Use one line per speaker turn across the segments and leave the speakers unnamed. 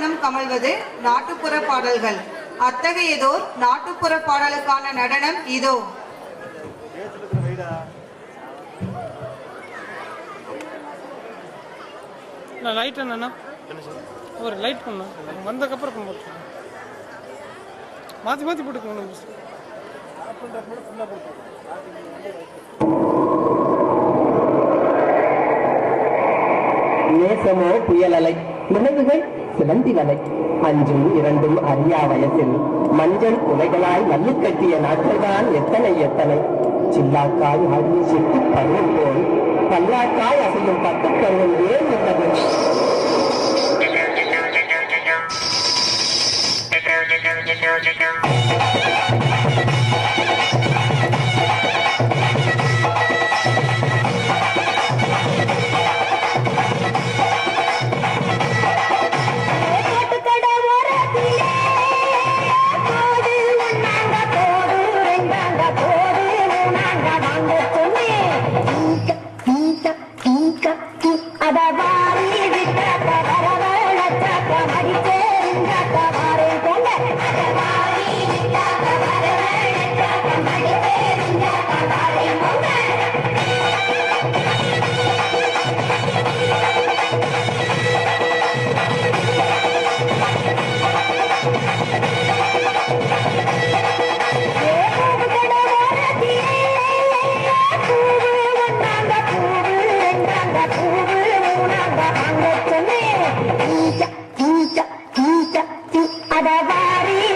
மனம் கமழ்வது நாட்டுப்புற பாடல்கள். அத்தகையதோர் நாட்டுப்புற பாடலுக்கான நடனம் இதோ.
நான் லைட் என்னண்ணா ஒரு லைட் பண்ணா வந்ததுக்கப்புறம் போட்டு மாற்றி மாற்றி போட்டுக்கணும்
நேசமோ புயலலை. நினைவுகள்? சிலந்தி வலை அஞ்சும் இரண்டும் அறியா வயசில் மஞ்சள் உலைகளாய் மல்லு கட்டிய நாட்கள்தான் எத்தனை எத்தனை. சில்லாக்காய் ஆடிய சிட்டு பருவம் போல் பல்லாக்காய் அசையும் பத்து பருவம் ஏன் உள்ளது?
அதவாரி Maria.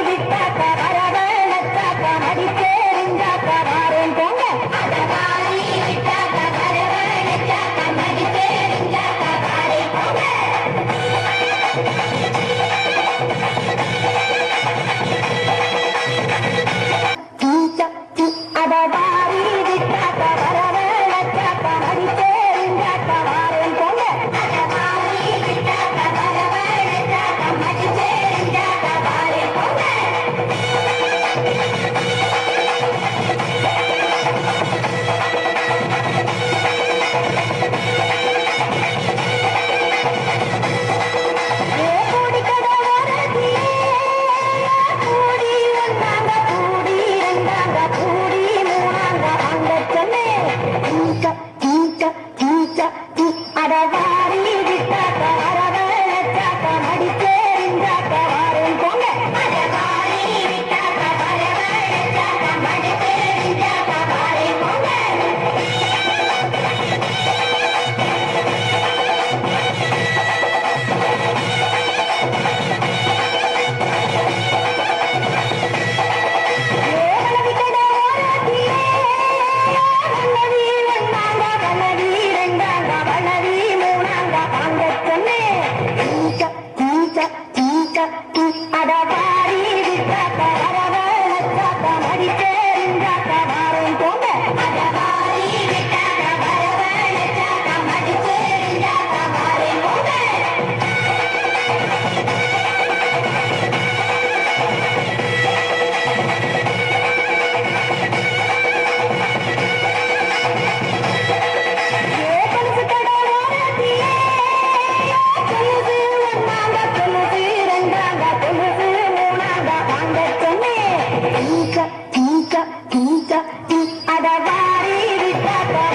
quica, quica, quica
da.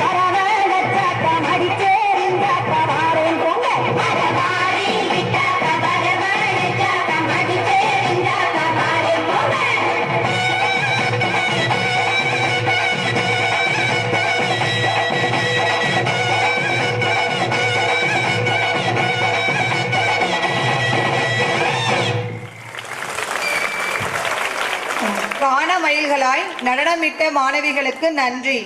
மயில்களாய் நடனமிட்ட மாணவிகளுக்கு நன்றி.